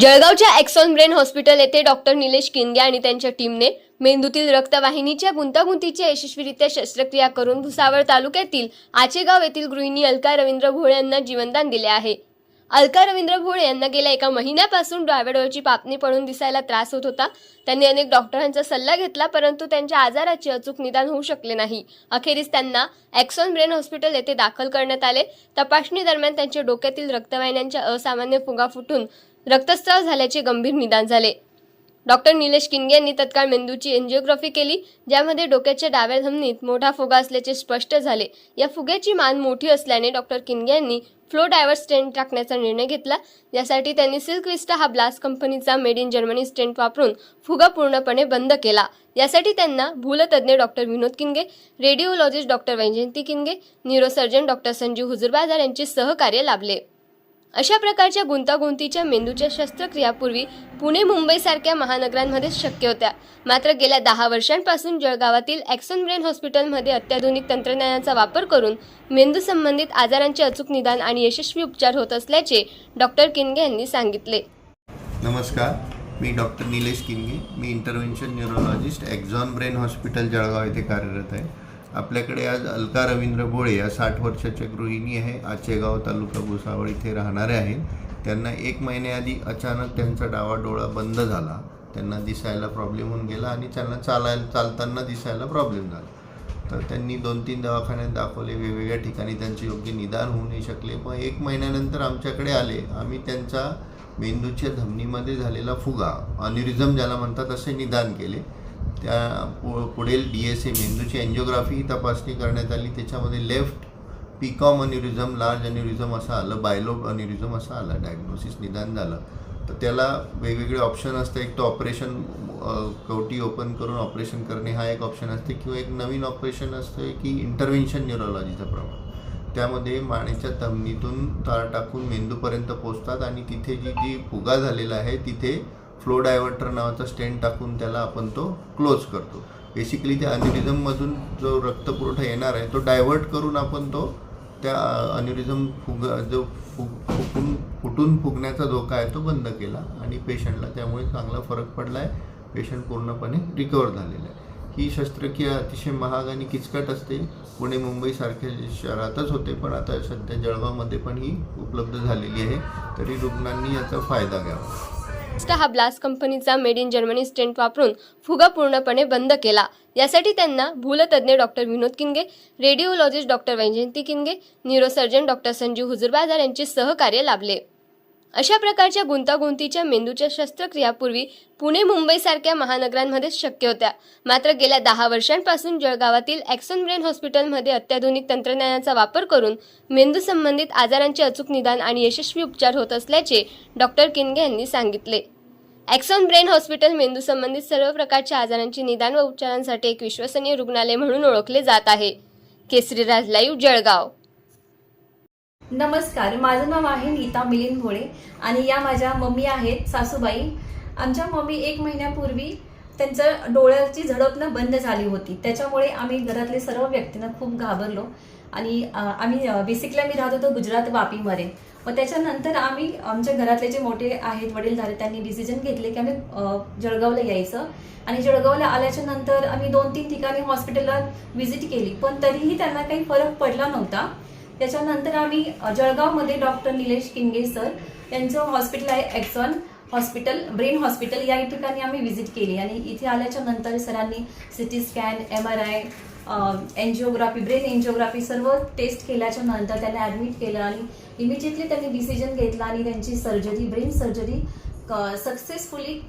जळगावच्या exon brain hospital येथे doctor Nilesh Kinde आणि त्यांच्या टीमने मेंदूतील रक्तवाहिनीच्या गुंतागुंतीची यशस्वीरित्या शस्त्रक्रिया करून भुसावळ तालुक्यातील आचेगाव येथील गृहिणी अलका रवींद्र भोळे यांना जीवनदान दिले आहे. अलका रवींद्र भोळे यांना गेल्या एका महिन्यापासून डाव्याडोळ्याची पापणी पडून दिसायला त्रास होत होता. त्यांनी अनेक डॉक्टरांचा सल्ला घेतला परंतु त्यांच्या आजाराचे अचूक निदान होऊ शकले नाही. अखेरीस त्यांना एक्सॉन ब्रेन हॉस्पिटल येथे दाखल करण्यात आले. तपासणी दरम्यान त्यांच्या डोक्यातील रक्तवाहिन्यांच्या असामान्य फुगा फुटून रक्तस्राव झाल्याचे गंभीर निदान झाले. डॉक्टर निलेश किंगे यांनी तत्काळ मेंदूची एन्जिओग्राफी केली ज्यामध्ये डोक्याच्या डाव्या धमनीत मोठा फुगा असल्याचे स्पष्ट झाले. या फुग्याची मान मोठी असल्याने डॉक्टर किंगे यांनी फ्लो डायव्हर स्टेंट टाकण्याचा निर्णय घेतला. यासाठी त्यांनी सिल्क विस्टा हा ब्लास्ट कंपनीचा मेड इन जर्मनी स्टेंट वापरून फुगा पूर्णपणे बंद केला. यासाठी त्यांना भूलतज्ञ doctor Vinod Kinge radiologist doctor Vaijayanti Kinge neurosurgeon doctor Sanjeev Hujurbazar यांचे सहकार्य लाभले. अशा प्रकारच्या गुंतागुंतीच्या मेंदूच्या शस्त्रक्रियापूर्वी पुणे मुंबईसारख्या महानगरांमध्येच शक्य होत्या. मात्र गेल्या दहा वर्षांपासून जळगावातील ॲक्सन ब्रेन हॉस्पिटलमध्ये अत्याधुनिक तंत्रज्ञानाचा वापर करून मेंदू संबंधित आजारांचे अचूक निदान आणि यशस्वी उपचार होत असल्याचे डॉक्टर किनगे यांनी सांगितले. नमस्कार मी डॉक्टर निलेश किनगे. मी intervention neurologist axon brain hospital Jalgaon येथे कार्यरत आहे. आपल्याकडे आज अलका रवींद्र भोळे या साठ वर्षाच्या गृहिणी आहे. आचेगाव तालुका भुसावळ इथे राहणारे आहेत. त्यांना एक महिन्याआधी अचानक त्यांचा डावा डोळा बंद झाला. त्यांना दिसायला प्रॉब्लेम होऊन गेला आणि त्यांना चालायला चालताना दिसायला प्रॉब्लेम झाला. तर त्यांनी दोन तीन दवाखान्यात दाखवले. वेगवेगळ्या ठिकाणी त्यांचे योग्य निदान होऊ नाही शकले. मग एक महिन्यानंतर आमच्याकडे आले. आम्ही त्यांचा मेंदूच्या धमनीमध्ये झालेला फुगा अनिरिझम ज्याला म्हणतात असे निदान केले. त्या पु पुढील डी एस ए मेंदूची एन्जिओग्राफी ही तपासणी करण्यात आली. त्याच्यामध्ये लेफ्ट पिकॉम अन्युरिझम लार्ज अन्युरिझम असं आलं बायलोब अन्युरिझम असं आलं डायग्नोसिस निदान झालं. तर त्याला वेगवेगळे ऑप्शन असतं एक तर ऑपरेशन कवटी ओपन करून ऑपरेशन करणे हा एक ऑप्शन असते. किंवा एक नवीन ऑपरेशन असतं की इंटरव्हेन्शन न्यूरोलॉजीचं प्रमाण. त्यामध्ये मानेच्या तमनीतून तार टाकून मेंदूपर्यंत पोचतात आणि तिथे जी जी फुगा झालेला आहे तिथे फ्लो डायव्हर्टर नावाचा स्टेंट टाकून त्याला आपण तो क्लोज करतो. बेसिकली त्या अन्युरिझममधून जो रक्तपुरवठा येणार आहे तो डायव्हर्ट करून आपण तो त्या अन्युरिझम फुग जो फुग फुकून फुटून फुगण्याचा धोका आहे तो बंद केला आणि पेशंटला त्यामुळे चांगला फरक पडला आहे पेशंट पूर्णपणे रिकवर झालेला आहे. ही शस्त्रक्रिया अतिशय महाग आणि किचकट असते. पुणे मुंबईसारख्या शहरातच होते पण आता सध्या जळगावमध्ये पण ही उपलब्ध झालेली आहे. तरी रुग्णांनी याचा फायदा घ्यावा. हा ब्लास्ट कंपनीचा मेड इन जर्मनी स्टेंट वापरून फुगा पूर्णपणे बंद केला. यासाठी त्यांना भूलतज्ञ doctor Vinod Kinge radiologist doctor Vaijayanti Kinge neurosurgeon doctor Sanjeev Hujurbazar यांचे सहकार्य लाभले. अशा प्रकारच्या गुंतागुंतीच्या मेंदूच्या शस्त्रक्रियापूर्वी पुणे मुंबईसारख्या महानगरांमध्येच शक्य होत्या. मात्र गेल्या दहा वर्षांपासून जळगावातील ॲक्सन ब्रेन हॉस्पिटलमध्ये अत्याधुनिक तंत्रज्ञानाचा वापर करून मेंदू संबंधित आजारांचे अचूक निदान आणि यशस्वी उपचार होत असल्याचे डॉक्टर किनगे यांनी सांगितले. ॲक्सॉन ब्रेन हॉस्पिटल मेंदू संबंधित सर्व प्रकारच्या आजारांचे निदान व उपचारांसाठी एक विश्वसनीय रुग्णालय म्हणून ओळखले जात आहे. केसरीराज लाईव्ह जळगाव. नमस्कार माझं नाव आहे नीता मिलिंद भोळे आणि या माझ्या मम्मी आहेत सासूबाई. आमच्या मम्मी एक महिन्यापूर्वी त्यांचं डोळ्याची झडपणं बंद झाली होती. त्याच्यामुळे आम्ही घरातले सर्व व्यक्तींना खूप घाबरलो आणि आम्ही बेसिकली आम्ही राहत होतो गुजरात वापीमध्ये. मग त्याच्यानंतर आम्ही आमच्या घरातले जे मोठे आहेत वडील झाले त्यांनी डिसिजन घेतले की आम्ही जळगावला यायचं. आणि जळगावला आल्याच्यानंतर आम्ही दोन तीन ठिकाणी हॉस्पिटलला व्हिजिट केली. पण तरीही त्यांना काही फरक पडला नव्हता. त्याच्यानंतर आम्ही जळगावमध्ये डॉक्टर निलेश किंगे सर यांचं हॉस्पिटल आहे एक्सॉन हॉस्पिटल ब्रेन हॉस्पिटल. या ठिकाणी आम्ही व्हिजिट केली आणि इथे आल्याच्यानंतर सरांनी T scan M R I angiography brain angiography सर्व टेस्ट केल्याच्यानंतर त्यांना ॲडमिट केलं आणि इमिजिएटली त्यांनी डिसिजन घेतला आणि त्यांची सर्जरी ब्रेन सर्जरी सक्सेसफुली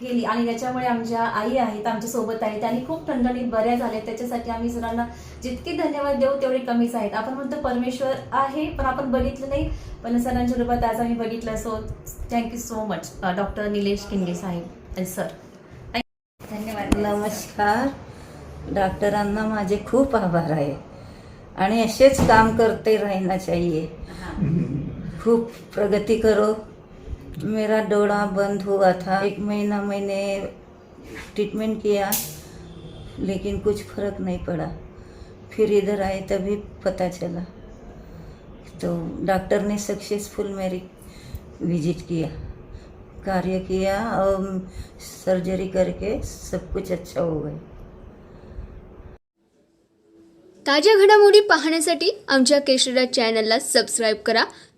केली आणि त्याच्यामुळे आमच्या आई आहेत आमच्यासोबत आहेत. आणि खूप ठणठणीत बऱ्या झाल्या त्याच्यासाठी आम्ही सरांना जितके धन्यवाद देऊ तेवढे कमीच आहेत. आपण म्हणतो परमेश्वर आहे पण आपण बघितलं नाही. पण सरांच्या रूपात आज आम्ही बघितलं. So thank you so much doctor Nilesh Kinge Saheb sir धन्यवाद. नमस्कार. डॉक्टरांना माझे खूप आभार आहे. आणि असेच काम करते रहना चाहिए. खूप प्रगति करो. मेरा डोड़ा बंद हुआ था। एक महीना मैंने ट्रीटमेंट किया लेकिन कुछ फर्क नहीं पड़ा। फिर इधर आए तभी पता चला। तो डॉक्टर ने सक्सेसफुल मेरी विजिट किया। कार्य किया और सर्जरी करके सब कुछ अच्छा हो गया। ताज्या घडामोडी पाहण्यासाठी आमच्या केशरा चॅनलला सबस्क्राईब करा.